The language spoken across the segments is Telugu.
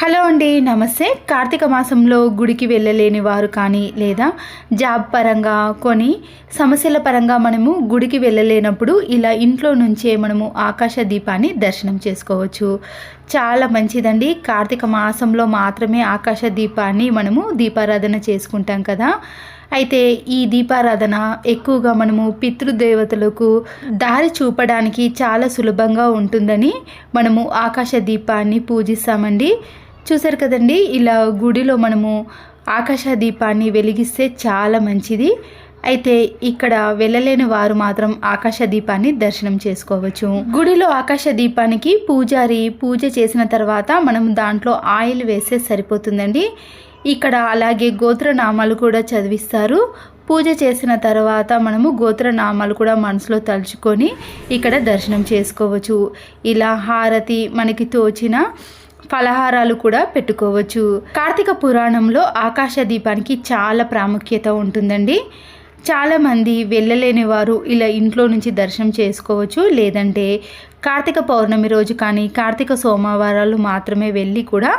హలో అండి నమస్తే. కార్తీక మాసంలో గుడికి వెళ్ళలేని వారు కానీ లేదా జాబ్ పరంగా కొన్ని సమస్యల పరంగా మనము గుడికి వెళ్ళలేనప్పుడు ఇలా ఇంట్లో నుంచే మనము ఆకాశ దీపాన్ని దర్శనం చేసుకోవచ్చు. చాలా మంచిదండి. కార్తీక మాసంలో మాత్రమే ఆకాశ దీపాన్ని మనము దీపారాధన చేసుకుంటాం కదా. అయితే ఈ దీపారాధన ఎక్కువగా మనము పితృదేవతలకు దారి చూపడానికి చాలా సులభంగా ఉంటుందని మనము ఆకాశ దీపాన్ని పూజిస్తామండి. చూసారు కదండి ఇలా గుడిలో మనము ఆకాశ దీపాన్ని వెలిగిస్తే చాలా మంచిది. అయితే ఇక్కడ వెళ్ళలేని వారు మాత్రం ఆకాశ దీపాన్ని దర్శనం చేసుకోవచ్చు. గుడిలో ఆకాశ దీపానికి పూజారి పూజ చేసిన తర్వాత మనం దాంట్లో ఆయిల్ వేస్తే సరిపోతుందండి. ఇక్కడ అలాగే గోత్రనామాలు కూడా చదివిస్తారు. పూజ చేసిన తర్వాత మనము గోత్రనామాలు కూడా మనసులో తలుచుకొని ఇక్కడ దర్శనం చేసుకోవచ్చు. ఇలా హారతి మనకి తోచిన ఫలహారాలు కూడా పెట్టుకోవచ్చు. కార్తీక పురాణంలో ఆకాశ దీపానికి చాలా ప్రాముఖ్యత ఉంటుందండి. చాలామంది వెళ్ళలేని వారు ఇలా ఇంట్లో నుంచి దర్శనం చేసుకోవచ్చు. లేదంటే కార్తీక పౌర్ణమి రోజు కానీ కార్తీక సోమవారాలు మాత్రమే వెళ్ళి కూడా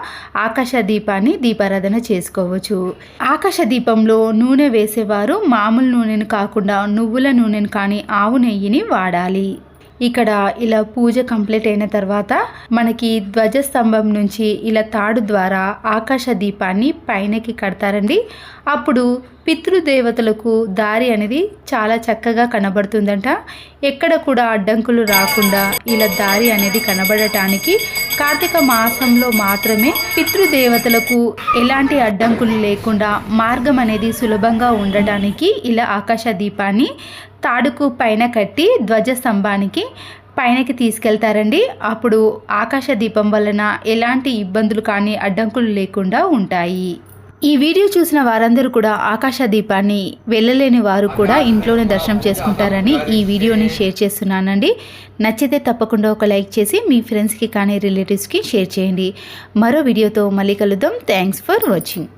ఆకాశ దీపాన్ని దీపారాధన చేసుకోవచ్చు. ఆకాశ దీపంలో నూనె వేసేవారు మామూలు నూనెను కాకుండా నువ్వుల నూనెను కానీ ఆవు నెయ్యిని వాడాలి. ఇక్కడ ఇలా పూజ కంప్లీట్ అయిన తర్వాత మనకి ధ్వజస్తంభం నుంచి ఇలా తాడు ద్వారా ఆకాశ దీపాన్ని పైనకి కడతారండి. అప్పుడు పితృదేవతలకు దారి అనేది చాలా చక్కగా కనబడుతుందంట. ఎక్కడ కూడా అడ్డంకులు రాకుండా ఇలా దారి అనేది కనబడటానికి కార్తీక మాసంలో మాత్రమే పితృదేవతలకు ఎలాంటి అడ్డంకులు లేకుండా మార్గం అనేది సులభంగా ఉండటానికి ఇలా ఆకాశ దీపాన్ని తాడుకు పైన కట్టి ధ్వజస్తంభానికి పైనకి తీసుకెళ్తారండి. అప్పుడు ఆకాశ దీపం వలన ఎలాంటి ఇబ్బందులు కానీ అడ్డంకులు లేకుండా ఉంటాయి. ఈ వీడియో చూసిన వారందరూ కూడా ఆకాశ దీపాన్ని వెళ్ళలేని వారు కూడా ఇంట్లోనే దర్శనం చేసుకుంటారని ఈ వీడియోని షేర్ చేస్తున్నానండి. నచ్చితే తప్పకుండా ఒక లైక్ చేసి మీ ఫ్రెండ్స్కి కానీ రిలేటివ్స్కి షేర్ చేయండి. మరో వీడియోతో మళ్ళీ కలుద్దాం. Thanks for watching.